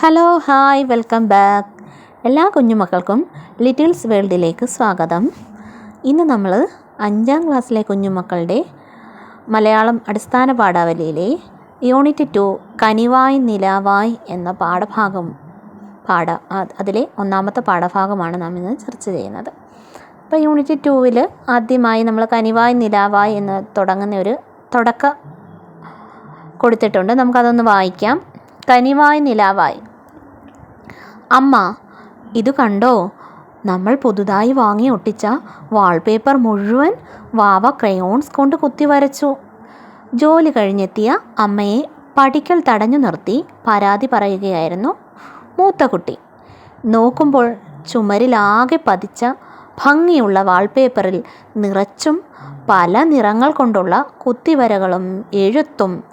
Hello hi welcome back എല്ലാ കുഞ്ഞുമക്കൾക്കും littles വേൾഡിലേക്ക് സ്വാഗതം. ഇന്ന് നമ്മൾ അഞ്ചാം ക്ലാസ്സിലെ കുഞ്ഞുമക്കളുടെ മലയാളം അടിസ്ഥാന പാഠാവലിയിലെ യൂണിറ്റ് ടു കനിവായ് നിലാവായ് എന്ന പാഠഭാഗം പാഠ അതിലെ ഒന്നാമത്തെ പാഠഭാഗമാണ് നാം ഇന്ന് ചർച്ച ചെയ്യുന്നത്. അപ്പോൾ യൂണിറ്റ് ടൂവിൽ ആദ്യമായി നമ്മൾ കനിവായ് നിലാവായ് എന്ന് തുടങ്ങുന്ന ഒരു തുടക്ക കൊടുത്തിട്ടുണ്ട്. നമുക്കതൊന്ന് വായിക്കാം. കനിവായ് നിലാവായ്. അമ്മ ഇത് കണ്ടോ? നമ്മൾ പുതുതായി വാങ്ങി ഒട്ടിച്ച വാൾപേപ്പർ മുഴുവൻ വാവ ക്രയോൺസ് കൊണ്ട് കുത്തി വരച്ചു. ജോലി കഴിഞ്ഞെത്തിയ അമ്മയെ പഠിക്കൽ തടഞ്ഞു നിർത്തി പരാതി പറയുകയായിരുന്നു മൂത്ത കുട്ടി. നോക്കുമ്പോൾ ചുമരിലാകെ പതിച്ച ഭംഗിയുള്ള വാൾപേപ്പറിൽ നിറച്ചും പല നിറങ്ങൾ കൊണ്ടുള്ള കുത്തിവരകളും എഴുത്തും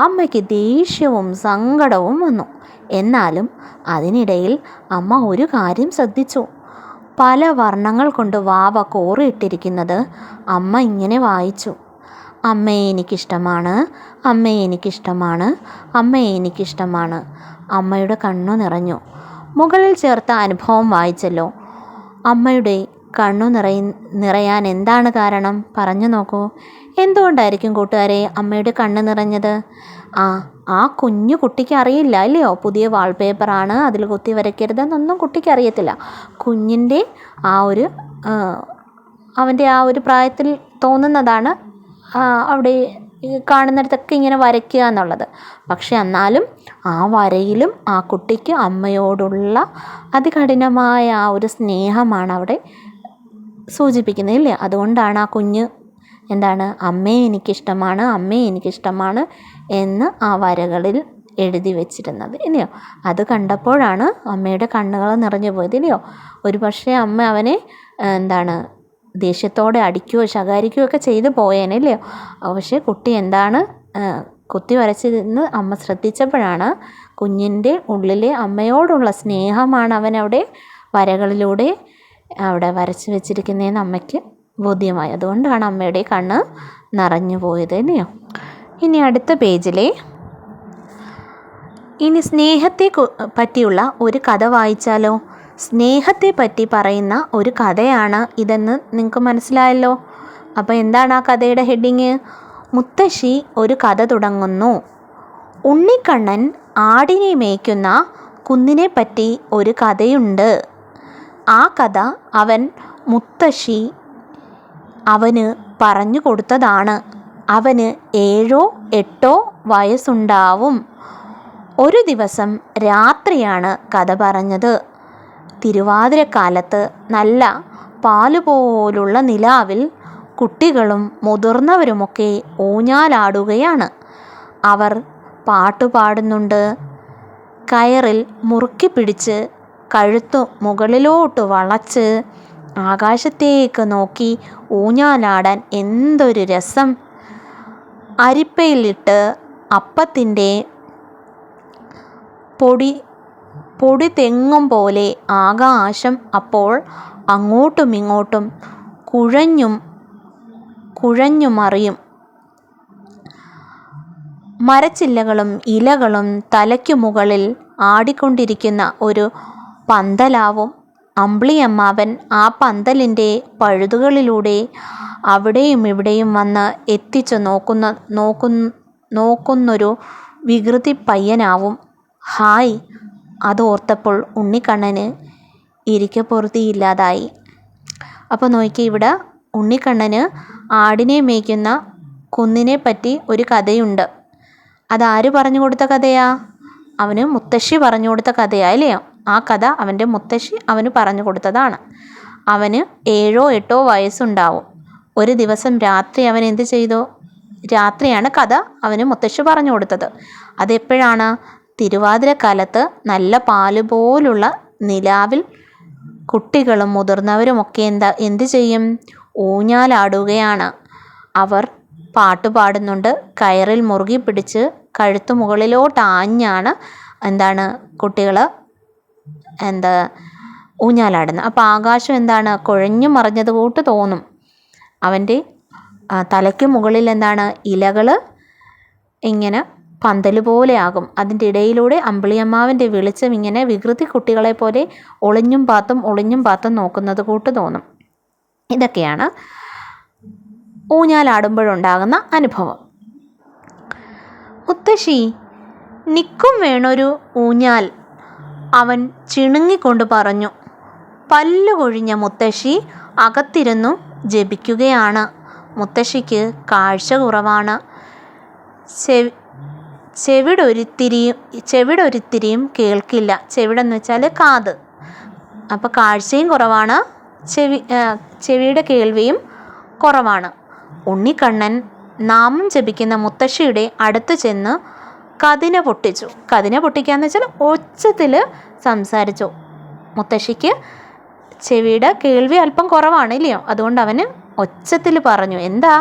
അമ്മയ്ക്ക് ദേഷ്യവും സങ്കടവും വന്നു. എന്നാലും അതിനിടയിൽ അമ്മ ഒരു കാര്യം ശ്രദ്ധിച്ചു. പല വർണങ്ങൾ കൊണ്ട് വാവ കോറിയിട്ടിരിക്കുന്നത് അമ്മ ഇങ്ങനെ വായിച്ചു. അമ്മയെ എനിക്കിഷ്ടമാണ്. അമ്മയെ എനിക്കിഷ്ടമാണ്. അമ്മയെ എനിക്കിഷ്ടമാണ്. അമ്മയുടെ കണ്ണു നിറഞ്ഞു. മുകളിൽ ചേർത്ത അനുഭവം വായിച്ചല്ലോ. അമ്മയുടെ കണ്ണു നിറയ നിറയാൻ എന്താണ് കാരണം? പറഞ്ഞു നോക്കൂ. എന്തുകൊണ്ടായിരിക്കും കൂട്ടുകാരെ അമ്മയുടെ കണ്ണ് നിറഞ്ഞത്? ആ ആ കുഞ്ഞു കുട്ടിക്ക് അറിയില്ല അല്ലയോ? പുതിയ വാൾപേപ്പറാണ് അതിൽ കുത്തി വരയ്ക്കരുതെന്നൊന്നും കുട്ടിക്ക് അറിയത്തില്ല. കുഞ്ഞിന്റെ ആ ഒരു അവന്റെ ആ ഒരു പ്രായത്തിൽ തോന്നുന്നതാണ് അവിടെ കാണുന്നിടത്തൊക്കെ ഇങ്ങനെ വരയ്ക്കുക എന്നുള്ളത്. പക്ഷെ എന്നാലും ആ വരയിലും ആ കുട്ടിക്ക് അമ്മയോടുള്ള അതികഠിനമായ ആ ഒരു സ്നേഹമാണ് അവിടെ സൂചിപ്പിക്കുന്നത് ഇല്ലേ? അതുകൊണ്ടാണ് ആ കുഞ്ഞ് എന്താണ്? അമ്മയെ എനിക്കിഷ്ടമാണ് അമ്മയെ എനിക്കിഷ്ടമാണ് എന്ന് ആ വരകളിൽ എഴുതി വെച്ചിരുന്നത് ഇല്ലയോ? അത് കണ്ടപ്പോഴാണ് അമ്മയുടെ കണ്ണുകൾ നിറഞ്ഞു പോയത് ഇല്ലയോ? ഒരു പക്ഷേ അമ്മ അവനെ എന്താണ് ദേഷ്യത്തോടെ അടിക്കുകയോ ശകാരിക്കുകയോ ഒക്കെ ചെയ്തു പോയേനെ ഇല്ലയോ? പക്ഷേ കുട്ടി എന്താണ് കുത്തി വരച്ചിരുന്ന് അമ്മ ശ്രദ്ധിച്ചപ്പോഴാണ് കുഞ്ഞിന്റെ ഉള്ളിലെ അമ്മയോടുള്ള സ്നേഹമാണ് അവനവിടെ വരകളിലൂടെ അവിടെ വരച്ച് വെച്ചിരിക്കുന്നതെന്ന് അമ്മയ്ക്ക് ബോധ്യമായി. അതുകൊണ്ടാണ് അമ്മയുടെ കണ്ണ് നിറഞ്ഞു പോയത് അല്ലയോ ഇനി അടുത്ത പേജിലെ ഇനി സ്നേഹത്തെ പറ്റിയുള്ള ഒരു കഥ വായിച്ചാലോ? സ്നേഹത്തെ പറ്റി പറയുന്ന ഒരു കഥയാണ് ഇതെന്ന് നിങ്ങൾക്ക് മനസ്സിലായല്ലോ? അപ്പോൾ എന്താണ് ആ കഥയുടെ ഹെഡിങ്? മുത്തശ്ശി ഒരു കഥ തുടങ്ങുന്നു. ഉണ്ണിക്കണ്ണൻ ആടിനെ മേയ്ക്കുന്ന കുന്നിനെ പറ്റി ഒരു കഥയുണ്ട്. ആ കഥ അവൻ മുത്തശ്ശി അവന് പറഞ്ഞു കൊടുത്തതാണ്. അവന് ഏഴോ എട്ടോ വയസ്സുണ്ടാവും. ഒരു ദിവസം രാത്രിയാണ് കഥ പറഞ്ഞത്. തിരുവാതിരക്കാലത്ത് നല്ല പാലുപോലുള്ള നിലാവിൽ കുട്ടികളും മുതിർന്നവരുമൊക്കെ ഊഞ്ഞാലാടുകയാണ്. അവർ പാട്ടുപാടുന്നുണ്ട് കയറിൽ മുറുക്കി പിടിച്ച് കഴുത്തു മുകളിലോട്ട് വളച്ച് ആകാശത്തേക്ക് നോക്കി ഊഞ്ഞാലാടാൻ എന്തൊരു രസം. അരിപ്പയിലിട്ട് അപ്പത്തിന്റെ പൊടി പൊടി തെങ്ങും പോലെ ആകാശം അപ്പോൾ അങ്ങോട്ടും ഇങ്ങോട്ടും കുഴഞ്ഞും കുഴഞ്ഞുമറിയും. മരച്ചില്ലകളും ഇലകളും തലയ്ക്കു മുകളിൽ ആടിക്കൊണ്ടിരിക്കുന്ന ഒരു പന്തലാവും അമ്പിളിയമ്മാവൻ ആ പന്തലിന്റെ പഴുതുകളിലൂടെ അവിടെയും ഇവിടെയും വന്ന് എത്തിച്ചു നോക്കുന്ന നോക്കു നോക്കുന്നൊരു വികൃതി പയ്യനാവും ഹായ് അതോർത്തപ്പോൾ ഉണ്ണിക്കണ്ണന് ഇരിക്കപ്പൊറുതിയില്ലാതായി അപ്പോൾ നോക്കി ഇവിടെ ഉണ്ണിക്കണ്ണന് ആടിനെ മേയ്ക്കുന്ന കുന്നിനെ പറ്റി ഒരു കഥയുണ്ട്. അതാര് പറഞ്ഞു കൊടുത്ത കഥയാ? അവന് മുത്തശ്ശി പറഞ്ഞു കൊടുത്ത കഥയാ അല്ലയോ? ആ കഥ അവന്റെ മുത്തശ്ശി അവന് പറഞ്ഞു കൊടുത്തതാണ്. അവന് ഏഴോ എട്ടോ വയസ്സുണ്ടാവും. ഒരു ദിവസം രാത്രി അവൻ എന്ത് ചെയ്തു? രാത്രിയാണ് കഥ അവന് മുത്തശ്ശി പറഞ്ഞു കൊടുത്തത്. അതെപ്പോഴാണ്? തിരുവാതിരക്കാലത്ത് നല്ല പാൽ പോലുള്ള നിലാവിൽ കുട്ടികളും മുതിർന്നവരുമൊക്കെ എന്താ എന്ത് ചെയ്യും? ഊഞ്ഞാലാടുകയാണ്. അവർ പാട്ട് പാടുന്നുണ്ട്. കയറിൽ മുറുകി പിടിച്ച് കഴുത്തു മുകളിലോട്ട് ആഞ്ഞാണ് എന്താണ് കുട്ടികൾ എന്താ ഊഞ്ഞാലാടുന്നത് അപ്പോൾ ആകാശം എന്താണ്? കുഴഞ്ഞു മറിഞ്ഞത് കൂട്ട് തോന്നും. അവന്റെ തലയ്ക്ക് മുകളിൽ എന്താണ്? ഇലകൾ ഇങ്ങനെ പന്തൽ പോലെയാകും അതിന്റെ ഇടയിലൂടെ അമ്പിളിയമ്മാവിന്റെ വെളിച്ചം ഇങ്ങനെ വികൃതി കുട്ടികളെ പോലെ ഒളിഞ്ഞും പാത്തും ഒളിഞ്ഞും പാത്തും നോക്കുന്നത് കൂട്ട് തോന്നും. ഇതൊക്കെയാണ് ഊഞ്ഞാലാടുമ്പോഴുണ്ടാകുന്ന അനുഭവം. മുത്തശ്ശി നിക്കും വേണൊരു ഊഞ്ഞാൽ അവൻ ചിണുങ്ങിക്കൊണ്ട് പറഞ്ഞു പല്ലുകൊഴിഞ്ഞ മുത്തശ്ശി അകത്തിരുന്നു ജപിക്കുകയാണ്. മുത്തശ്ശിക്ക് കാഴ്ച കുറവാണ്. ചെവി ചെവിടൊരിത്തിരിയും ചെവിടൊരിത്തിരിയും കേൾക്കില്ല. ചെവിടെന്ന് വെച്ചാൽ കാത്. അപ്പോൾ കാഴ്ചയും കുറവാണ് ചെവി ചെവിയുടെ കേൾവിയും കുറവാണ്. ഉണ്ണിക്കണ്ണൻ നാമം ജപിക്കുന്ന മുത്തശ്ശിയുടെ അടുത്ത് ചെന്ന് കതിന പൊട്ടിച്ചു. കതിന പൊട്ടിക്കാന്ന് വെച്ചാൽ ഒച്ചത്തിൽ സംസാരിച്ചു. മുത്തശ്ശിക്ക് ചെവിയുടെ കേൾവി അല്പം കുറവാണ് ഇല്ലയോ? അതുകൊണ്ട് അവന് ഒച്ചത്തിൽ പറഞ്ഞു എന്താ?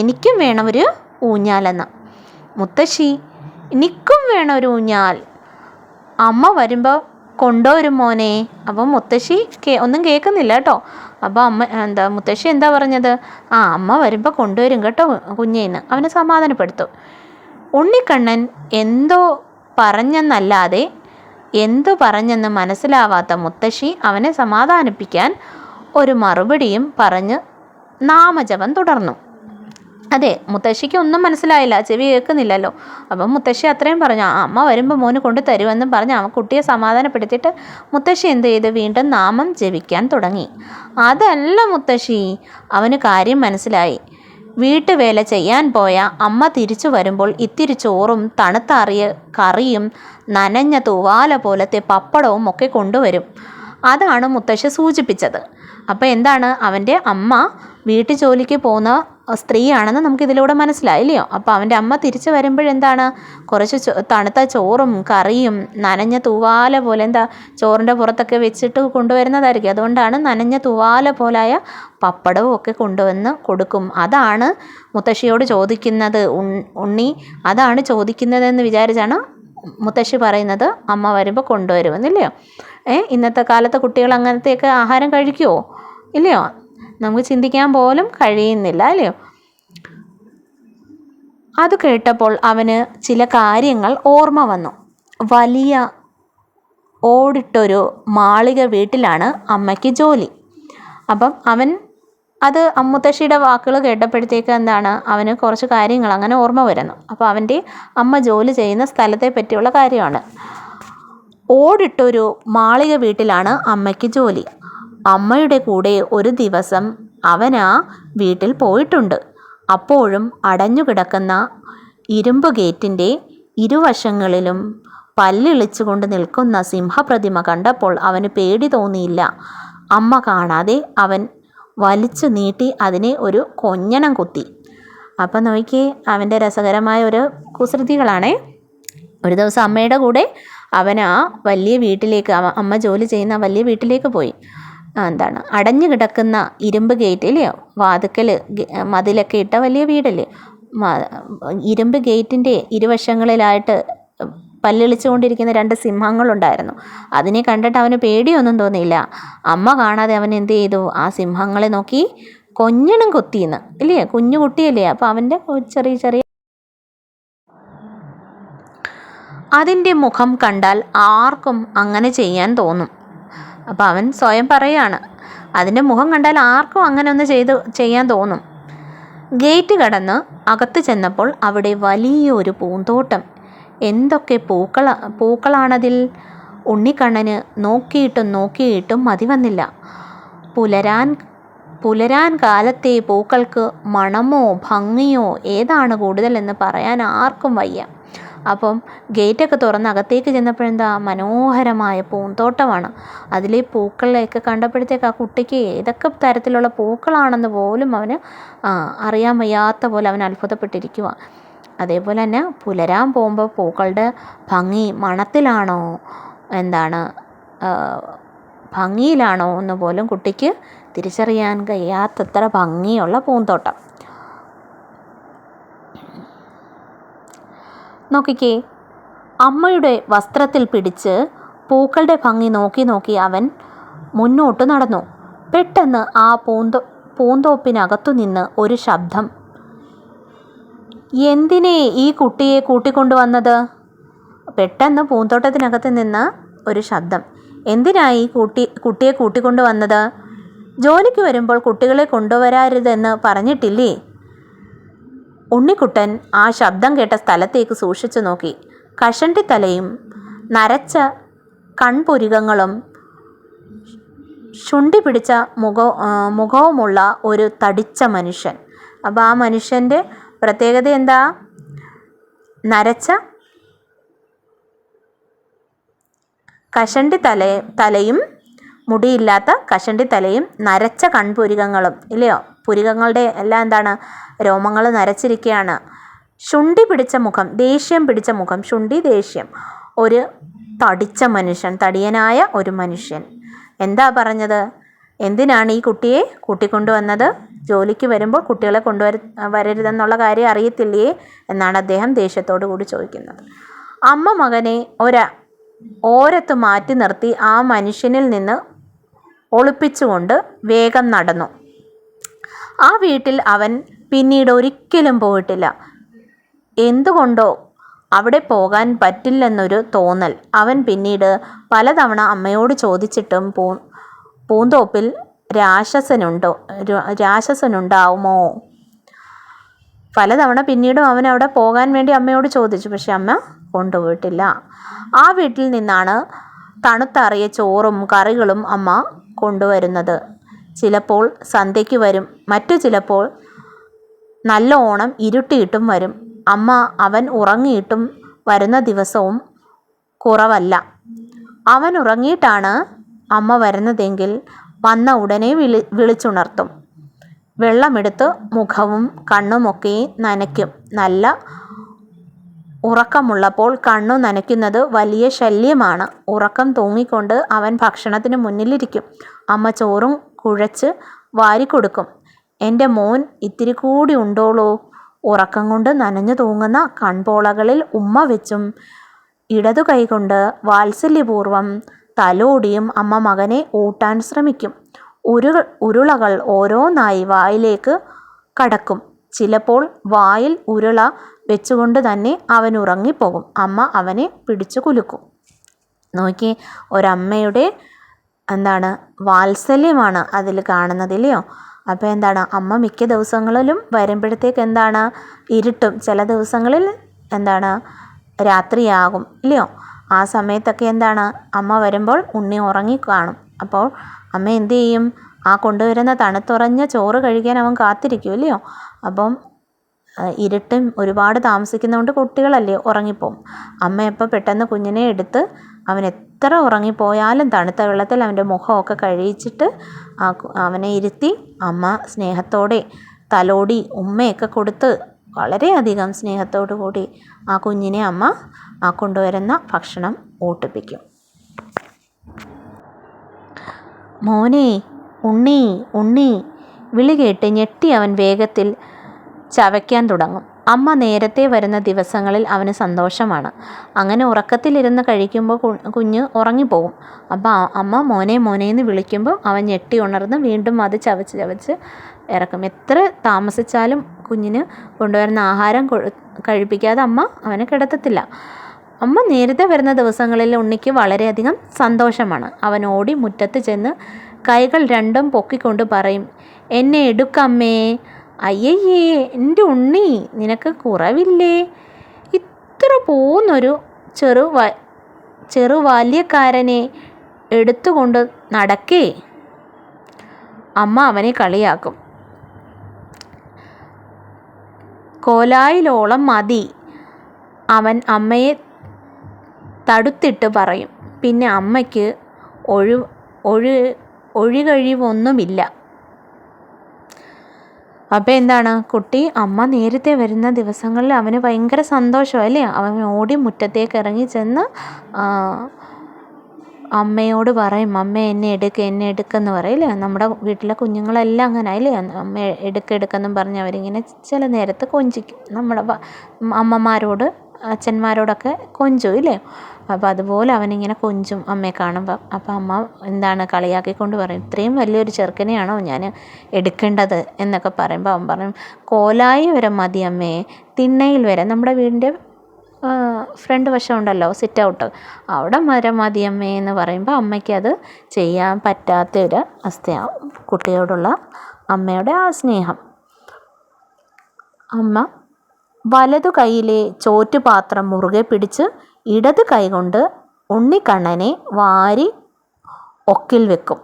എനിക്കും വേണം ഒരു ഊഞ്ഞാലെന്ന്. മുത്തശ്ശി എനിക്കും വേണം ഒരു ഊഞ്ഞാൽ. അമ്മ വരുമ്പോൾ കൊണ്ടുവരും മോനെ. അപ്പം മുത്തശ്ശി കേ ഒന്നും കേൾക്കുന്നില്ല കേട്ടോ. അപ്പോൾ അമ്മ എന്താ മുത്തശ്ശി എന്താ പറഞ്ഞത്? ആ അമ്മ വരുമ്പോൾ കൊണ്ടുവരും കേട്ടോ കുഞ്ഞേന്ന്. അവനെ സമാധാനപ്പെടുത്തു. ഉണ്ണിക്കണ്ണൻ എന്തോ പറഞ്ഞെന്നല്ലാതെ എന്തു പറഞ്ഞെന്ന് മനസ്സിലാവാത്ത മുത്തശ്ശി അവനെ സമാധാനിപ്പിക്കാൻ ഒരു മറുപടിയും പറഞ്ഞ് നാമജപം തുടർന്നു. അതെ മുത്തശ്ശിക്ക് ഒന്നും മനസ്സിലായില്ല. ചെവി കേൾക്കുന്നില്ലല്ലോ. അപ്പം മുത്തശ്ശി അത്രയും പറഞ്ഞു ആ അമ്മ വരുമ്പോൾ മോന് കൊണ്ട് തരുമെന്നും പറഞ്ഞ് അവൻ കുട്ടിയെ സമാധാനപ്പെടുത്തിയിട്ട് മുത്തശ്ശി എന്ത് ചെയ്ത്? വീണ്ടും നാമം ജപിക്കാൻ തുടങ്ങി. അതല്ല മുത്തശ്ശി അവന് കാര്യം മനസ്സിലായി. വീട്ടുവേല ചെയ്യാൻ പോയ അമ്മ തിരിച്ചു വരുമ്പോൾ ഇത്തിരി ചോറും തണുത്താറിയ കറിയും നനഞ്ഞ തൂവാല പോലത്തെ പപ്പടവും ഒക്കെ കൊണ്ടുവരും. അതാണ് മുത്തശ്ശി സൂചിപ്പിച്ചത്. അപ്പോൾ എന്താണ് അവന്റെ അമ്മ വീട്ടു ജോലിക്ക് പോകുന്ന സ്ത്രീയാണെന്ന് നമുക്ക് ഇതിലൂടെ മനസ്സിലായില്ലയോ അപ്പോൾ അവന്റെ അമ്മ തിരിച്ചു വരുമ്പോഴെന്താണ്? കുറച്ച് തണുത്ത ചോറും കറിയും നനഞ്ഞ തൂവാല പോലെ എന്താ ചോറിന്റെ പുറത്തൊക്കെ വെച്ചിട്ട് കൊണ്ടുവരുന്നതായിരിക്കും. അതുകൊണ്ടാണ് നനഞ്ഞ തൂവാല പോലായ പപ്പടവും ഒക്കെ കൊണ്ടുവന്ന് കൊടുക്കും. അതാണ് മുത്തശ്ശിയോട് ചോദിക്കുന്നത് ഉണ്ണി അതാണ് ചോദിക്കുന്നതെന്ന് വിചാരിച്ചാണ് മുത്തശ്ശി പറയുന്നത് അമ്മ വരുമ്പോൾ കൊണ്ടുവരുമെന്നില്ലയോ ഏ ഇന്നത്തെ കാലത്തെ കുട്ടികൾ അങ്ങനത്തെയൊക്കെ ആഹാരം കഴിക്കുമോ ഇല്ലയോ? നമുക്ക് ചിന്തിക്കാൻ പോലും കഴിയുന്നില്ല അല്ലയോ? അത് കേട്ടപ്പോൾ അവന് ചില കാര്യങ്ങൾ ഓർമ്മ വന്നു. വലിയ ഓടിട്ടൊരു മാളിക വീട്ടിലാണ് അമ്മയ്ക്ക് ജോലി. അപ്പം അവൻ അത് അമ്മുത്തശ്ശിയുടെ വാക്കുകൾ കേട്ടപ്പോഴത്തേക്ക് എന്താണ് അവന് കുറച്ച് കാര്യങ്ങൾ അങ്ങനെ ഓർമ്മ വരുന്നു. അപ്പോൾ അവന്റെ അമ്മ ജോലി ചെയ്യുന്ന സ്ഥലത്തെ പറ്റിയുള്ള കാര്യമാണ്. ഓടിട്ടൊരു മാളിക വീട്ടിലാണ് അമ്മയ്ക്ക് ജോലി. അമ്മയുടെ കൂടെ ഒരു ദിവസം അവൻ ആ വീട്ടിൽ പോയിട്ടുണ്ട്. അപ്പോഴും അടഞ്ഞുകിടക്കുന്ന ഇരുമ്പ് ഗേറ്റിന്റെ ഇരുവശങ്ങളിലും പല്ലിളിച്ചുകൊണ്ട് നിൽക്കുന്ന സിംഹപ്രതിമ കണ്ടപ്പോൾ അവന് പേടി തോന്നിയില്ല. അമ്മ കാണാതെ അവൻ വലിച്ചു നീട്ടി അതിനെ ഒരു കൊഞ്ഞണം കുത്തി. അപ്പം നോക്കി അവന്റെ രസകരമായ ഒരു കുസൃതികളാണേ. ഒരു ദിവസം അമ്മയുടെ കൂടെ അവൻ ആ വലിയ വീട്ടിലേക്ക് അമ്മ ജോലി ചെയ്യുന്ന വലിയ വീട്ടിലേക്ക് പോയി. എന്താണ്? അടഞ്ഞു കിടക്കുന്ന ഇരുമ്പ് ഗേറ്റ് അല്ലേ വാതുക്കൽ മതിലൊക്കെ ഇട്ട വലിയ വീടല്ലേ? ഇരുമ്പ് ഗേറ്റിന്റെ ഇരുവശങ്ങളിലായിട്ട് പല്ലിളിച്ചുകൊണ്ടിരിക്കുന്ന രണ്ട് സിംഹങ്ങളുണ്ടായിരുന്നു. അതിനെ കണ്ടിട്ട് അവന് പേടിയൊന്നും തോന്നിയില്ല. അമ്മ കാണാതെ അവൻ എന്ത് ചെയ്തു? ആ സിംഹങ്ങളെ നോക്കി കൊഞ്ഞണം കൊത്തിയെന്ന് ഇല്ലേ? കുഞ്ഞു കുട്ടിയല്ലേ? അപ്പോൾ അവന്റെ ചെറിയ ചെറിയ അതിന്റെ മുഖം കണ്ടാൽ ആർക്കും അങ്ങനെ ചെയ്യാൻ തോന്നും. അപ്പോൾ അവൻ സ്വയം പറയാണ്. അതിന്റെ മുഖം കണ്ടാൽ ആർക്കും അങ്ങനെ ഒന്ന് ചെയ്ത് ചെയ്യാൻ തോന്നും. ഗേറ്റ് കടന്ന് അകത്ത് ചെന്നപ്പോൾ അവിടെ വലിയൊരു പൂന്തോട്ടം. എന്തൊക്കെ പൂക്കള പൂക്കളാണതിൽ? ഉണ്ണിക്കണ്ണന് നോക്കിയിട്ടും നോക്കിയിട്ടും മതി വന്നില്ല. പുലരാൻ പുലരാൻ കാലത്തെ പൂക്കൾക്ക് മണമോ ഭംഗിയോ ഏതാണ് കൂടുതലെന്ന് പറയാൻ ആർക്കും വയ്യ. അപ്പം ഗേറ്റൊക്കെ തുറന്ന് അകത്തേക്ക് ചെന്നപ്പോഴെന്താ മനോഹരമായ പൂന്തോട്ടമാണ്. അതിലെ പൂക്കളെയൊക്കെ കണ്ടപ്പോഴത്തേക്ക് ആ കുട്ടിക്ക് ഏതൊക്കെ തരത്തിലുള്ള പൂക്കളാണെന്ന് പോലും അവന് അറിയാൻ വയ്യാത്ത പോലെ അവൻ അത്ഭുതപ്പെട്ടിരിക്കുക അതേപോലെ തന്നെ പുലരാൻ പോകുമ്പോൾ പൂക്കളുടെ ഭംഗി മണത്തിലാണോ എന്താണ് ഭംഗിയിലാണോ എന്ന് പോലും കുട്ടിക്ക് തിരിച്ചറിയാൻ കഴിയാത്തത്ര ഭംഗിയുള്ള പൂന്തോട്ടം. നോക്കിക്കേ. അമ്മയുടെ വസ്ത്രത്തിൽ പിടിച്ച് പൂക്കളുടെ ഭംഗി നോക്കി നോക്കി അവൻ മുന്നോട്ട് നടന്നു. പെട്ടെന്ന് ആ പൂന്തോ പൂന്തോപ്പിനകത്തു നിന്ന് ഒരു ശബ്ദം. എന്തിനെ ഈ കുട്ടിയെ കൂട്ടിക്കൊണ്ടുവന്നത്? പെട്ടെന്ന് പൂന്തോട്ടത്തിനകത്ത് നിന്ന് ഒരു ശബ്ദം. എന്തിനായി കൂട്ടി കുട്ടിയെ കൂട്ടിക്കൊണ്ടുവന്നത്? ജോലിക്ക് വരുമ്പോൾ കുട്ടികളെ കൊണ്ടുവരരുതെന്ന് പറഞ്ഞിട്ടില്ലേ? ഉണ്ണിക്കുട്ടൻ ആ ശബ്ദം കേട്ട സ്ഥലത്തേക്ക് സൂക്ഷിച്ചു നോക്കി. കഷണ്ടിത്തലയും നരച്ച കൺപുരികങ്ങളും ശുണ്ടി പിടിച്ച മുഖ മുഖവുമുള്ള ഒരു തടിച്ച മനുഷ്യൻ. അപ്പോൾ ആ മനുഷ്യന്റെ പ്രത്യേകത എന്താ? നരച്ച കഷണ്ടി തല തലയും മുടിയില്ലാത്ത കഷണ്ടി തലയും നരച്ച കൺപുരികങ്ങളും ഇല്ലയോ? പുരികങ്ങളുടെ എല്ലാം എന്താണ്? രോമങ്ങൾ നരച്ചിരിക്കുകയാണ് ശുണ്ടി പിടിച്ച മുഖം ദേഷ്യം പിടിച്ച മുഖം ശുണ്ടി ദേഷ്യം. ഒരു തടിച്ച മനുഷ്യൻ തടിയനായ ഒരു മനുഷ്യൻ. എന്താ പറഞ്ഞത്? എന്തിനാണ് ഈ കുട്ടിയെ കൂട്ടിക്കൊണ്ടുവന്നത്? ജോലിക്ക് വരുമ്പോൾ കുട്ടികളെ കൊണ്ടുവര വരരുതെന്നുള്ള കാര്യം അറിയത്തില്ലേ എന്നാണ് അദ്ദേഹം ദേഷ്യത്തോടു കൂടി ചോദിക്കുന്നത്. അമ്മ മകനെ ഒര ഓരത്ത് മാറ്റി നിർത്തി ആ മനുഷ്യനിൽ നിന്ന് ഒളിപ്പിച്ചുകൊണ്ട് വേഗം നടന്നു. ആ വീട്ടിൽ അവൻ പിന്നീട് ഒരിക്കലും പോയിട്ടില്ല. എന്തുകൊണ്ടോ അവിടെ പോകാൻ പറ്റില്ലെന്നൊരു തോന്നൽ. അവൻ പിന്നീട് പലതവണ അമ്മയോട് ചോദിച്ചിട്ടും പൂ പൂന്തോപ്പിൽ രാക്ഷസനുണ്ടോ രാക്ഷസനുണ്ടാവുമോ? പലതവണ പിന്നീടും അവൻ അവിടെ പോകാൻ വേണ്ടി അമ്മയോട് ചോദിച്ചു. പക്ഷെ അമ്മ കൊണ്ടുപോയിട്ടില്ല. ആ വീട്ടിൽ നിന്നാണ് തണുത്തറിയ ചോറും കറികളും അമ്മ കൊണ്ടുവരുന്നത്. ചിലപ്പോൾ സന്ധ്യയ്ക്ക് വരും. മറ്റു ചിലപ്പോൾ നല്ല ഓണം ഇരുട്ടിയിട്ടും വരും. അമ്മ അവൻ ഉറങ്ങിയിട്ടും വരുന്ന ദിവസവും കുറവല്ല. അവൻ ഉറങ്ങിയിട്ടാണ് അമ്മ വരുന്നതെങ്കിൽ വന്ന ഉടനെ വിളി വിളിച്ചുണർത്തും. വെള്ളമെടുത്ത് മുഖവും കണ്ണുമൊക്കെ നനയ്ക്കും. നല്ല ഉറക്കമുള്ളപ്പോൾ കണ്ണു നനയ്ക്കുന്നത് വലിയ ശല്യമാണ്. ഉറക്കം തൂങ്ങിക്കൊണ്ട് അവൻ ഭക്ഷണത്തിന് മുന്നിലിരിക്കും. അമ്മ ചോറും കുഴച്ച് വാരിക്കൊടുക്കും. എന്റെ മോൻ ഇത്തിരി കൂടി ഉണ്ടോളൂ. ഉറക്കം കൊണ്ട് നനഞ്ഞു തൂങ്ങുന്ന കൺപോളകളിൽ ഉമ്മ വെച്ചും ഇടതു കൈകൊണ്ട് വാത്സല്യപൂർവം തലോടിയും അമ്മ മകനെ ഊട്ടാൻ ശ്രമിക്കും. ഉരു ഉരുളകൾ ഓരോന്നായി വായിലേക്ക് കടക്കും. ചിലപ്പോൾ വായിൽ ഉരുള വെച്ചുകൊണ്ട് തന്നെ അവൻ ഉറങ്ങിപ്പോകും. അമ്മ അവനെ പിടിച്ചു കുലുക്കും. നോക്കി ഒരമ്മയുടെ എന്താണ് വാത്സല്യമാണ് അതിൽ കാണുന്നത് ഇല്ലയോ അപ്പോൾ എന്താണ്? അമ്മ മിക്ക ദിവസങ്ങളിലും വരുമ്പോഴത്തേക്ക് എന്താണ്? ഇരുട്ടും. ചില ദിവസങ്ങളിൽ എന്താണ്? രാത്രിയാകും. ഇല്ലയോ? ആ സമയത്തൊക്കെ എന്താണ്? അമ്മ വരുമ്പോൾ ഉണ്ണി ഉറങ്ങി കാണും. അപ്പോൾ അമ്മ എന്ത് ചെയ്യും? ആ കൊണ്ടുവരുന്ന തണുത്തുറഞ്ഞ ചോറ് കഴിക്കാൻ അവൻ കാത്തിരിക്കും. ഇല്ലയോ? അപ്പം ഇരുട്ടും ഒരുപാട് താമസിക്കുന്നതുകൊണ്ട് കുട്ടികളല്ലേ ഉറങ്ങിപ്പോവും. അമ്മയപ്പോൾ പെട്ടെന്ന് കുഞ്ഞിനെ എടുത്ത് അവൻ എത്ര ഉറങ്ങിപ്പോയാലും തണുത്ത വെള്ളത്തിൽ അവന്റെ മുഖമൊക്കെ കഴിയിച്ചിട്ട് അവനെ ഇരുത്തി അമ്മ സ്നേഹത്തോടെ തലോടി ഉമ്മയൊക്കെ കൊടുത്ത് വളരെയധികം സ്നേഹത്തോടു കൂടി ആ കുഞ്ഞിനെ അമ്മ ആ കൊണ്ടുവരുന്ന ഭക്ഷണം ഊട്ടിപ്പിക്കും. മോനെ ഉണ്ണി ഉണ്ണി വിളി കേട്ട് ഞെട്ടി അവൻ വേഗത്തിൽ ചവയ്ക്കാൻ തുടങ്ങും. അമ്മ നേരത്തെ വരുന്ന ദിവസങ്ങളിൽ അവന് സന്തോഷമാണ്. അങ്ങനെ ഉറക്കത്തിലിരുന്ന് കഴിക്കുമ്പോൾ കുഞ്ഞ് ഉറങ്ങിപ്പോകും. അപ്പോൾ അമ്മ മോനെ മോനെ എന്ന് വിളിക്കുമ്പോൾ അവൻ ഞെട്ടി ഉണർന്ന് വീണ്ടും അത് ചവച്ച് ചവച്ച് ഇറക്കും. എത്ര താമസിച്ചാലും കുഞ്ഞിന് കൊണ്ടുവരുന്ന ആഹാരം കഴിപ്പിക്കാതെ അമ്മ അവനെ കിടത്തത്തില്ല. അമ്മ നേരത്തെ വരുന്ന ദിവസങ്ങളിൽ ഉണ്ണിക്ക് വളരെയധികം സന്തോഷമാണ്. അവൻ ഓടി മുറ്റത്ത് ചെന്ന് കൈകൾ രണ്ടും പൊക്കിക്കൊണ്ട് പറയും എന്നെ എടുക്കമ്മേ അയ്യയ്യേ എന്റെ ഉണ്ണി നിനക്ക് കുറവില്ലേ? ഇത്ര പോകുന്നൊരു ചെറു വ ചെറു ബാല്യക്കാരനെ എടുത്തുകൊണ്ട് നടക്കേ? അമ്മ അവനെ കളിയാക്കും. കോലായിലോളം മതി. അവൻ അമ്മയെ തടുത്തിട്ട് പറയും. പിന്നെ അമ്മയ്ക്ക് ഒഴി ഒഴി ഒഴികഴിവൊന്നുമില്ല. അപ്പോൾ എന്താണ്? കുട്ടി അമ്മ നേരത്തെ വരുന്ന ദിവസങ്ങളിൽ അവന് ഭയങ്കര സന്തോഷം അല്ലേ? അവൻ ഓടി മുറ്റത്തേക്ക് ഇറങ്ങി ചെന്ന് അമ്മയോട് പറയും അമ്മ എന്നെ എടുക്ക് എന്നെ എടുക്കെന്ന് പറയില്ലേ നമ്മുടെ വീട്ടിലെ കുഞ്ഞുങ്ങളെല്ലാം അങ്ങനെ അല്ലേ? അമ്മ എടുക്ക് എടുക്കെന്നും പറഞ്ഞ് അവരിങ്ങനെ ചില നേരത്ത് കൊഞ്ചിക്കും. നമ്മുടെ അമ്മമാരോട് അച്ഛന്മാരോടൊക്കെ കൊഞ്ചും ഇല്ലേ? അപ്പോൾ അതുപോലെ അവനിങ്ങനെ കൊഞ്ചും അമ്മയെ കാണുമ്പം അപ്പം അമ്മ എന്താണ് കളിയാക്കിക്കൊണ്ട് പറയും ഇത്രയും വലിയൊരു ചെറുക്കനെയാണോ ഞാൻ എടുക്കേണ്ടത്? എന്നൊക്കെ പറയുമ്പോൾ അവൻ പറയും കോലായി വരെ മതി അമ്മേ തിണ്ണയിൽ വരെ. നമ്മുടെ വീടിന്റെ ഫ്രണ്ട് വശം ഉണ്ടല്ലോ സിറ്റ് ഔട്ട് അവിടെ വരെ മതി അമ്മേ എന്ന് പറയുമ്പോൾ അമ്മയ്ക്ക് അത് ചെയ്യാൻ പറ്റാത്ത ഒരു അവസ്ഥയാണ് കുട്ടിയോടുള്ള അമ്മയുടെ ആ സ്നേഹം. അമ്മ വലതു കൈയിലെ ചോറ്റുപാത്രം മുറുകെ പിടിച്ച് ഇടത് കൈകൊണ്ട് ഉണ്ണിക്കണ്ണനെ വാരി ഒക്കിൽ വെക്കും.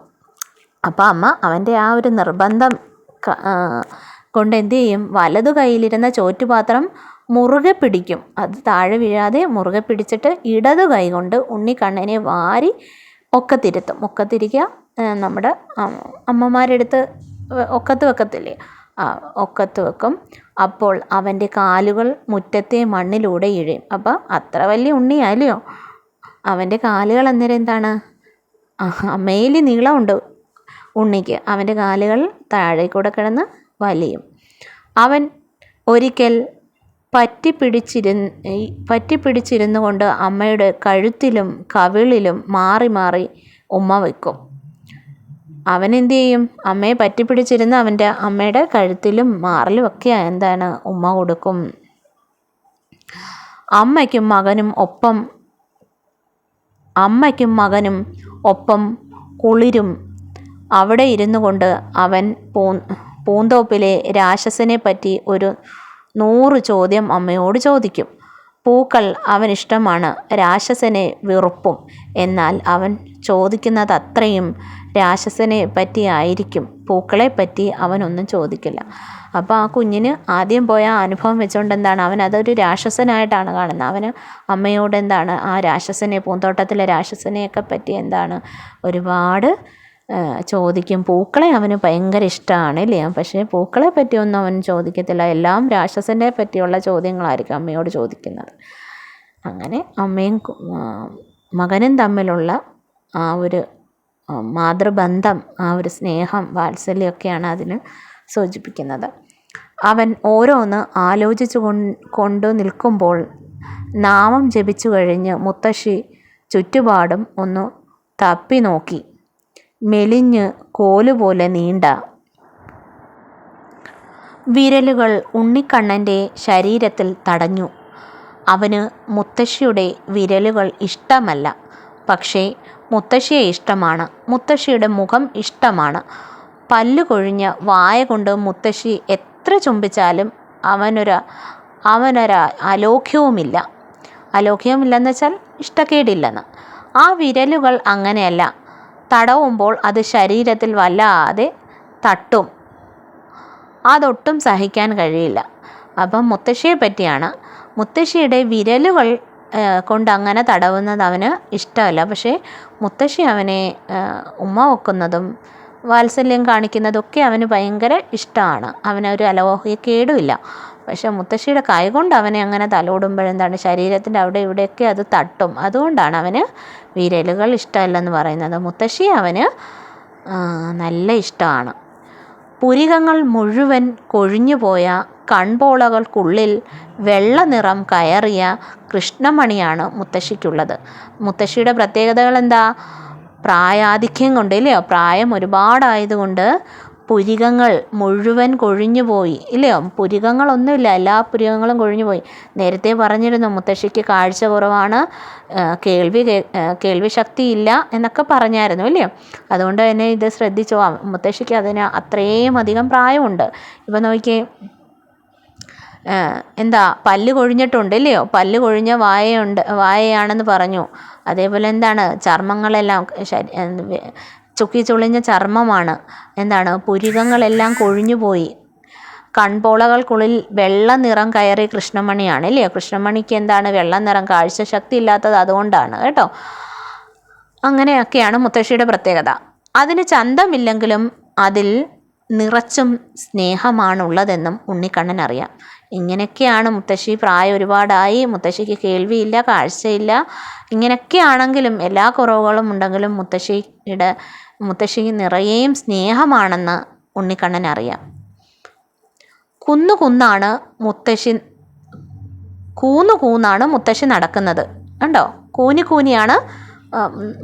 അപ്പോൾ അമ്മ അവന്റെ ആ ഒരു നിർബന്ധം കൊണ്ട് എന്ത് ചെയ്യും? വലതു കൈയിലിരുന്ന ചോറ്റുപാത്രം മുറുകെ പിടിക്കും. അത് താഴെ വീഴാതെ മുറുകെ പിടിച്ചിട്ട് ഇടതു കൈ കൊണ്ട് ഉണ്ണിക്കണ്ണനെ വാരി ഒക്കത്തിരുത്തും. ഒക്കത്തിരിക്കുക നമ്മുടെ അമ്മമാരെടുത്ത് ഒക്കത്ത് വെക്കത്തില്ലേ? ഒക്കത്ത് വെക്കും. അപ്പോൾ അവന്റെ കാലുകൾ മുറ്റത്തെ മണ്ണിലൂടെ ഇഴയും. അപ്പോൾ അത്ര വലിയ ഉണ്ണിയാലോ അവന്റെ കാലുകൾ അന്നേരം എന്താണ്? മേലി നീളമുണ്ട് ഉണ്ണിക്ക്. അവന്റെ കാലുകൾ താഴെ കൂടെ കിടന്ന് വലിയും. അവൻ ഒരിക്കൽ പറ്റിപ്പിടിച്ചിരുന്ന് പറ്റിപ്പിടിച്ചിരുന്നു കൊണ്ട് അമ്മയുടെ കഴുത്തിലും കവിളിലും മാറി മാറി ഉമ്മ വയ്ക്കും. അവൻ എന്ത് ചെയ്യും അമ്മയെ പറ്റിപ്പിടിച്ചിരുന്ന് അവന്റെ അമ്മയുടെ കഴുത്തിലും മാറിലും ഒക്കെ എന്താണ് ഉമ്മ കൊടുക്കും. അമ്മയ്ക്കും മകനും ഒപ്പം അമ്മയ്ക്കും മകനും ഒപ്പം കുളിരും. അവിടെ ഇരുന്നു കൊണ്ട് അവൻ പൂ പൂന്തോപ്പിലെ രാക്ഷസനെ പറ്റി ഒരു നൂറ് ചോദ്യം അമ്മയോട് ചോദിക്കും. പൂക്കൾ അവനിഷ്ടമാണ് രാക്ഷസനെ വെറുപ്പും. എന്നാൽ അവൻ ചോദിക്കുന്നത് അത്രയും രാക്ഷസനെ പറ്റിയായിരിക്കും പൂക്കളെ പറ്റി അവനൊന്നും ചോദിക്കില്ല. അപ്പോൾ ആ കുഞ്ഞിന് ആദ്യം പോയ ആ അനുഭവം വെച്ചുകൊണ്ട് എന്താണ്? അവൻ അതൊരു രാക്ഷസനായിട്ടാണ് കാണുന്നത്. അവന് അമ്മയോട് എന്താണ്? ആ രാക്ഷസനെ പൂന്തോട്ടത്തിലെ രാക്ഷസനെയൊക്കെ പറ്റി എന്താണ്? ഒരുപാട് ചോദിക്കും. പൂക്കളെ അവന് ഭയങ്കര ഇഷ്ടമാണ് ഇല്ലേ? പക്ഷേ പൂക്കളെ പറ്റിയൊന്നും അവൻ ചോദിക്കത്തില്ല. എല്ലാം രാക്ഷസനെ പറ്റിയുള്ള ചോദ്യങ്ങളായിരിക്കും അമ്മയോട് ചോദിക്കുന്നത്. അങ്ങനെ അമ്മയും മകനും തമ്മിലുള്ള ആ ഒരു മാതൃബന്ധം ആ ഒരു സ്നേഹം വാത്സല്യമൊക്കെയാണ് അതിന് സൂചിപ്പിക്കുന്നത്. അവൻ ഓരോന്ന് ആലോചിച്ചു കൊണ്ടു നിൽക്കുമ്പോൾ നാമം ജപിച്ചു കഴിഞ്ഞ് മുത്തശ്ശി ചുറ്റുപാടും ഒന്ന് തപ്പി നോക്കി. മെലിഞ്ഞ് കോലുപോലെ നീണ്ട. വിരലുകൾ ഉണ്ണിക്കണ്ണന്റെ ശരീരത്തിൽ തടഞ്ഞു. അവന് മുത്തശ്ശിയുടെ വിരലുകൾ ഇഷ്ടമല്ല. പക്ഷേ മുത്തശ്ശിയെ ഇഷ്ടമാണ്. മുത്തശ്ശിയുടെ മുഖം ഇഷ്ടമാണ്. പല്ല് കൊഴിഞ്ഞ് വായ കൊണ്ട് മുത്തശ്ശി എത്ര ചുംബിച്ചാലും അവനൊരു അവനൊരു അലോക്യവുമില്ല അലോക്യവുമില്ലെന്ന് വെച്ചാൽ ഇഷ്ടക്കേടില്ലെന്ന്. ആ വിരലുകൾ അങ്ങനെയല്ല. തടവുമ്പോൾ അത് ശരീരത്തിൽ വല്ലാതെ തട്ടും. അതൊട്ടും സഹിക്കാൻ കഴിയില്ല. അപ്പം മുത്തശ്ശിയെ പറ്റിയാണ്. മുത്തശ്ശിയുടെ വിരലുകൾ കൊണ്ട് അങ്ങനെ തടവുന്നത് അവന് ഇഷ്ടമല്ല. പക്ഷേ മുത്തശ്ശി അവനെ ഉമ്മ വെക്കുന്നതും വാത്സല്യം കാണിക്കുന്നതൊക്കെ അവന് ഭയങ്കര ഇഷ്ടമാണ്. അവനൊരു അലോഹ്യക്കേടുമില്ല പക്ഷെ മുത്തശ്ശിയുടെ കൈ കൊണ്ട് അവനെ അങ്ങനെ തലോടുമ്പോഴെന്താണ് ശരീരത്തിന്റെ അവിടെ ഇവിടെയൊക്കെ അത് തട്ടും. അതുകൊണ്ടാണ് അവന് വിരലുകൾ ഇഷ്ടമല്ലെന്ന് പറയുന്നത്. മുത്തശ്ശി അവന് നല്ല ഇഷ്ടമാണ്. പുരികങ്ങൾ മുഴുവൻ കൊഴിഞ്ഞുപോയ കൺപോളകൾക്കുള്ളിൽ വെള്ള നിറം കയറിയ കൃഷ്ണമണിയാണ് മുത്തശ്ശിക്കുള്ളത്. മുത്തശ്ശിയുടെ പ്രത്യേകതകൾ എന്താ പ്രായാധിക്യം കൊണ്ട് ഇല്ലയോ പ്രായം ഒരുപാടായതുകൊണ്ട് പുരികങ്ങൾ മുഴുവൻ കൊഴിഞ്ഞു പോയി ഇല്ലയോ പുരികങ്ങളൊന്നുമില്ല. എല്ലാ പുരികങ്ങളും കൊഴിഞ്ഞു പോയി നേരത്തെ പറഞ്ഞിരുന്നു മുത്തശ്ശിക്ക് കാഴ്ച കുറവാണ്. കേൾവി കേൾവി ശക്തി ഇല്ല എന്നൊക്കെ പറഞ്ഞായിരുന്നു ഇല്ലയോ അതുകൊണ്ട് തന്നെ ഇത് ശ്രദ്ധിച്ചു? മുത്തശ്ശിക്ക് അതിന് അത്രയും അധികം പ്രായമുണ്ട്. ഇപ്പം നോക്കിയേ എന്താ പല്ല് കൊഴിഞ്ഞിട്ടുണ്ട് ഇല്ലയോ പല്ല് കൊഴിഞ്ഞ വായയുണ്ട് വായയാണെന്ന് പറഞ്ഞു. അതേപോലെ എന്താണ്? ചർമ്മങ്ങളെല്ലാം ചുക്കി ചുളിഞ്ഞ ചർമ്മമാണ്. എന്താണ്? പുരികങ്ങളെല്ലാം കൊഴിഞ്ഞുപോയി. കൺപോളകൾക്കുള്ളിൽ വെള്ള നിറം കയറി കൃഷ്ണമണിയാണ് ഇല്ലയോ കൃഷ്ണമണിക്ക് എന്താണ്? വെള്ള നിറം കാഴ്ചശക്തി ഇല്ലാത്തത് അതുകൊണ്ടാണ് കേട്ടോ. അങ്ങനെയൊക്കെയാണ് മുത്തശ്ശിയുടെ പ്രത്യേകത. അതിന് ചന്തമില്ലെങ്കിലും അതിൽ നിറച്ചും സ്നേഹമാണുള്ളതെന്നും ഉണ്ണിക്കണ്ണൻ അറിയാം. ഇങ്ങനെയൊക്കെയാണ് മുത്തശ്ശി പ്രായം ഒരുപാടായി മുത്തശ്ശിക്ക് കേൾവിയില്ല കാഴ്ചയില്ല. ഇങ്ങനെയൊക്കെയാണെങ്കിലും എല്ലാ കുറവുകളും ഉണ്ടെങ്കിലും മുത്തശ്ശിയുടെ മുത്തശ്ശി നിറയേയും സ്നേഹമാണെന്ന് ഉണ്ണിക്കണ്ണൻ അറിയാം. കുന്നു കുന്നാണ് മുത്തശ്ശി കൂന്നു കൂന്നാണ് മുത്തശ്ശി നടക്കുന്നത്. കണ്ടോ? കൂനി കൂനിയാണ്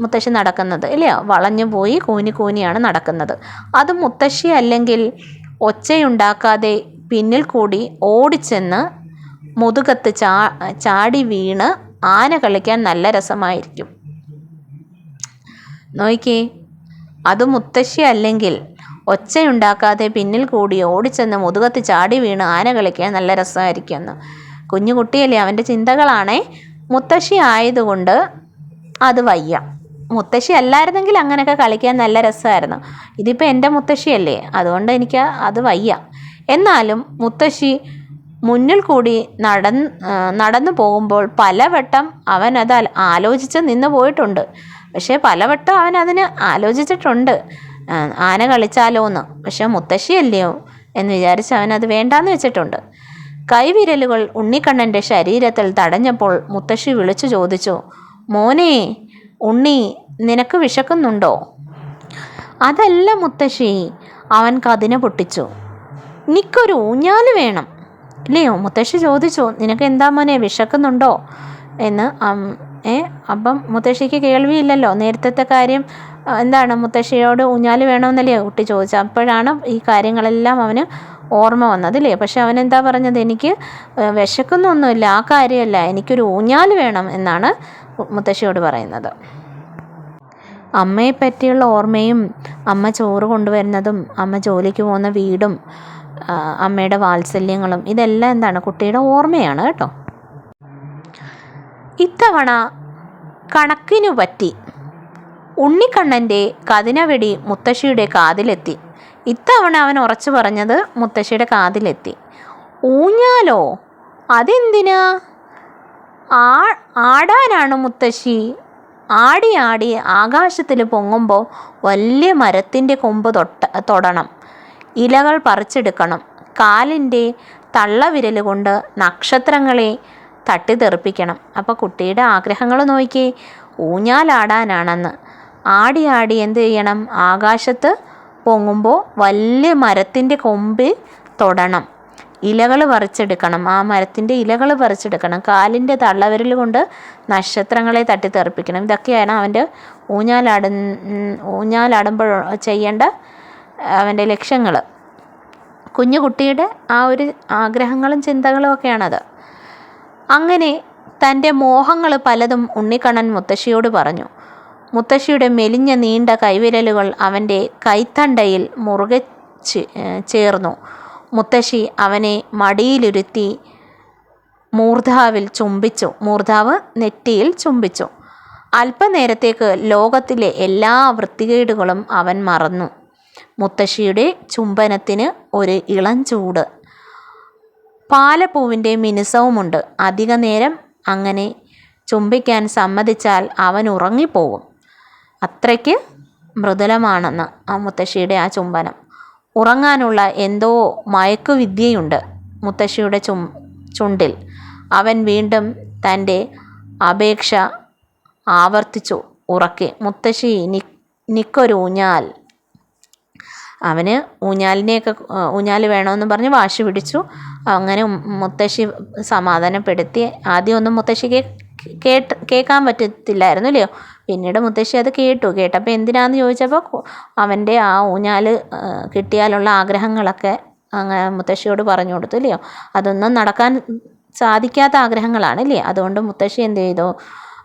മുത്തശ്ശി നടക്കുന്നത് ഇല്ലയോ? വളഞ്ഞു പോയി കൂനി കൂനിയാണ് നടക്കുന്നത്. അത് മുത്തശ്ശി അല്ലെങ്കിൽ ഒച്ചയുണ്ടാക്കാതെ പിന്നിൽ കൂടി ഓടിച്ചെന്ന് മുതുകത്ത് ചാ ചാടി വീണ് ആന കളിക്കാൻ നല്ല രസമായിരിക്കും. നോക്കിയേ അത് മുത്തശ്ശി അല്ലെങ്കിൽ ഒച്ചയുണ്ടാക്കാതെ പിന്നിൽ കൂടി ഓടിച്ചെന്ന് മുതുകത്ത് ചാടി വീണ് ആന കളിക്കാൻ നല്ല രസമായിരിക്കുമെന്ന്. കുഞ്ഞു കുട്ടിയല്ലേ അവന്റെ ചിന്തകളാണേ. മുത്തശ്ശി ആയതുകൊണ്ട് അത് വയ്യ. മുത്തശ്ശി അല്ലായിരുന്നെങ്കിൽ അങ്ങനെയൊക്കെ കളിക്കാൻ നല്ല രസമായിരുന്നു. ഇതിപ്പോൾ എന്റെ മുത്തശ്ശിയല്ലേ? അതുകൊണ്ട് എനിക്ക് അത് വയ്യ. എന്നാലും മുത്തശ്ശി മുന്നിൽ കൂടി നടന്ന് നടന്നു പോകുമ്പോൾ പലവട്ടം അവൻ അത് ആലോചിച്ച് നിന്ന് പോയിട്ടുണ്ട്. പക്ഷേ പലവട്ടം അവൻ അതിന് ആലോചിച്ചിട്ടുണ്ട്. ആന കളിച്ചാലോ എന്ന്. പക്ഷേ മുത്തശ്ശിയല്ലയോ എന്ന് വിചാരിച്ച് അവൻ അത് വേണ്ടാന്ന് വെച്ചിട്ടുണ്ട്. കൈവിരലുകൾ ഉണ്ണിക്കണ്ണന്റെ ശരീരത്തിൽ തടഞ്ഞപ്പോൾ മുത്തശ്ശി വിളിച്ചു ചോദിച്ചു മോനെ ഉണ്ണി നിനക്ക് വിശക്കുന്നുണ്ടോ? അതല്ല മുത്തശ്ശി അവൻ കതിനെ പൊട്ടിച്ചു. നിക്കൊരു ഊഞ്ഞാൽ വേണം. ഇല്ലയോ? മുത്തശ്ശി ചോദിച്ചു നിനക്ക് എന്താ മോനെ വിശക്കുന്നുണ്ടോ? എന്ന് ഏ അപ്പം മുത്തശ്ശിക്ക് കേൾവിയില്ലല്ലോ. നേരത്തെ കാര്യം എന്താണ് മുത്തശ്ശിയോട് ഊഞ്ഞാൽ വേണമെന്നല്ലേ കുട്ടി ചോദിച്ചത്. അപ്പോഴാണ് ഈ കാര്യങ്ങളെല്ലാം അവന് ഓർമ്മ വന്നത് അല്ലേ പക്ഷെ അവൻ എന്താ പറഞ്ഞത്? എനിക്ക് വിശക്കുന്നൊന്നുമില്ല ആ കാര്യമല്ല. എനിക്കൊരു ഊഞ്ഞാൽ വേണം എന്നാണ് മുത്തശ്ശിയോട് പറയുന്നത്. അമ്മയെ പറ്റിയുള്ള ഓർമ്മയും അമ്മ ചോറ് കൊണ്ടുവരുന്നതും അമ്മ ജോലിക്ക് പോകുന്ന വീടും അമ്മയുടെ വാത്സല്യങ്ങളും ഇതെല്ലാം എന്താണ് കുട്ടിയുടെ ഓർമ്മയാണ് കേട്ടോ. ഇത്തവണ കണക്കിനു പറ്റി ഉണ്ണിക്കണ്ണന്റെ കതിനവെടി മുത്തശ്ശിയുടെ കാതിലെത്തി. ഇത്തവണ അവൻ ഉറച്ചു പറഞ്ഞത് മുത്തശ്ശിയുടെ കാതിലെത്തി. ഊഞ്ഞാലോ? അതെന്തിനാ? ആ ആടാനാണ് മുത്തശ്ശി? ആടി ആടി ആകാശത്തിൽ പൊങ്ങുമ്പോൾ വലിയ മരത്തിന്റെ കൊമ്പ് തൊട്ട തൊടണം. ഇലകൾ പറിച്ചെടുക്കണം. കാലിന്റെ തള്ളവിരൽ കൊണ്ട് നക്ഷത്രങ്ങളെ തട്ടിത്തെറിപ്പിക്കണം. അപ്പോൾ കുട്ടിയുടെ ആഗ്രഹങ്ങൾ നോക്കിയേ ഊഞ്ഞാലാടാനാണെന്ന്. ആടി ആടി എന്ത് ചെയ്യണം? ആകാശത്ത് പൊങ്ങുമ്പോൾ വലിയ മരത്തിന്റെ കൊമ്പ് തൊടണം. ഇലകൾ പറിച്ചെടുക്കണം. ആ മരത്തിന്റെ ഇലകൾ പറിച്ചെടുക്കണം. കാലിന്റെ തള്ളവിരൽ കൊണ്ട് നക്ഷത്രങ്ങളെ തട്ടിത്തെറിപ്പിക്കണം. ഇതൊക്കെയാണ് അവന്റെ ഊഞ്ഞാലാട ഊഞ്ഞാലാടുമ്പോൾ ചെയ്യേണ്ട അവന്റെ ലക്ഷ്യങ്ങൾ കുഞ്ഞു കുട്ടിയുടെ ആ ഒരു ആഗ്രഹങ്ങളും ചിന്തകളും ഒക്കെയാണത്. അങ്ങനെ തന്റെ മോഹങ്ങൾ പലതും ഉണ്ണിക്കണ്ണൻ മുത്തശ്ശിയോട് പറഞ്ഞു. മുത്തശ്ശിയുടെ മെലിഞ്ഞ നീണ്ട കൈവിരലുകൾ അവന്റെ കൈത്തണ്ടയിൽ മുറുകെ ചേർന്നു. മുത്തശ്ശി അവനെ മടിയിലിരുത്തി മൂർധാവിൽ ചുംബിച്ചു. മൂർധാവ് നെറ്റിയിൽ ചുംബിച്ചു. അല്പനേരത്തേക്ക് ലോകത്തിലെ എല്ലാ വൃത്തികേടുകളും അവൻ മറന്നു. മുത്തശ്ശിയുടെ ചുംബനത്തിന് ഒരു ഇളം ചൂട്. പാലപ്പൂവിന്റെ മിനുസവുമുണ്ട്. അധിക നേരം അങ്ങനെ ചുംബിക്കാൻ സമ്മതിച്ചാൽ അവൻ ഉറങ്ങിപ്പോകും അത്രയ്ക്ക് മൃദുലമാണെന്ന് ആ മുത്തശ്ശിയുടെ ആ ചുംബനം. ഉറങ്ങാനുള്ള എന്തോ മയക്കുവിദ്യയുണ്ട് മുത്തശ്ശിയുടെ ചും ചുണ്ടിൽ. അവൻ വീണ്ടും തന്റെ അപേക്ഷ ആവർത്തിച്ചു ഉറക്കെ. മുത്തശ്ശി നി നിക്കൊരു ഊഞ്ഞാൽ. അവന് ഊഞ്ഞാലിനെയൊക്കെ ഊഞ്ഞാൽ വേണമെന്ന് പറഞ്ഞ് വാശി പിടിച്ചു. അങ്ങനെ മുത്തശ്ശി സമാധാനപ്പെടുത്തി. ആദ്യമൊന്നും മുത്തശ്ശിക്ക് കേട്ട് കേൾക്കാൻ പറ്റത്തില്ലായിരുന്നു ഇല്ലയോ? പിന്നീട് മുത്തശ്ശി അത് കേട്ടു. കേട്ടപ്പോൾ എന്തിനാന്ന് ചോദിച്ചപ്പോൾ അവന്റെ ആ ഊഞ്ഞാൽ കിട്ടിയാലുള്ള ആഗ്രഹങ്ങളൊക്കെ അങ്ങനെ മുത്തശ്ശിയോട് പറഞ്ഞു കൊടുത്തു ഇല്ലയോ? അതൊന്നും നടക്കാൻ സാധിക്കാത്ത ആഗ്രഹങ്ങളാണ് ഇല്ലേ? അതുകൊണ്ട് മുത്തശ്ശി എന്ത് ചെയ്തു?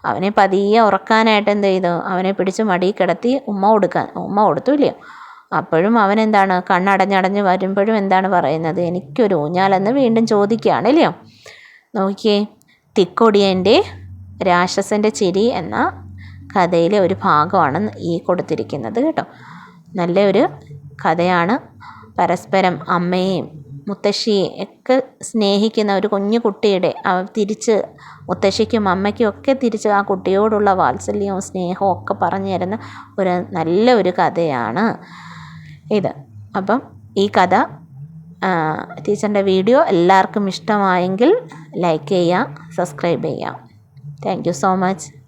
അവനെ പതിയെ ഉറക്കാനായിട്ട് എന്ത് ചെയ്തു? അവനെ പിടിച്ച് മടി കിടത്തി ഉമ്മ കൊടുക്കാൻ ഉമ്മ കൊടുത്തു ഇല്ലയോ? അപ്പോഴും അവൻ എന്താണ് കണ്ണടഞ്ഞടഞ്ഞ് വരുമ്പോഴും എന്താണ് പറയുന്നത്? എനിക്കൊരു ഊഞ്ഞാലെന്ന് വീണ്ടും ചോദിക്കുകയാണ് ഇല്ലയോ? നോക്കിയേ തിക്കൊടിയന്റെ രാക്ഷസന്റെ ചിരി എന്ന കഥയിലെ ഒരു ഭാഗമാണ് ഈ കൊടുത്തിരിക്കുന്നത് കേട്ടോ. നല്ലൊരു കഥയാണ്. പരസ്പരം അമ്മയെയും മുത്തശ്ശിയെ ഒക്കെ സ്നേഹിക്കുന്ന ഒരു കുഞ്ഞു കുട്ടിയുടെ തിരിച്ച് മുത്തശ്ശിക്കും അമ്മയ്ക്കും ഒക്കെ തിരിച്ച് ആ കുട്ടിയോടുള്ള വാത്സല്യവും സ്നേഹവും ഒക്കെ പറഞ്ഞു തരുന്ന ഒരു നല്ല ഒരു കഥയാണ് ഇത്. അപ്പം ഈ കഥ ടീച്ചറിന്റെ വീഡിയോ എല്ലാവർക്കും ഇഷ്ടമായെങ്കിൽ ലൈക്ക് ചെയ്യുക സബ്സ്ക്രൈബ് ചെയ്യുക. Thank so much.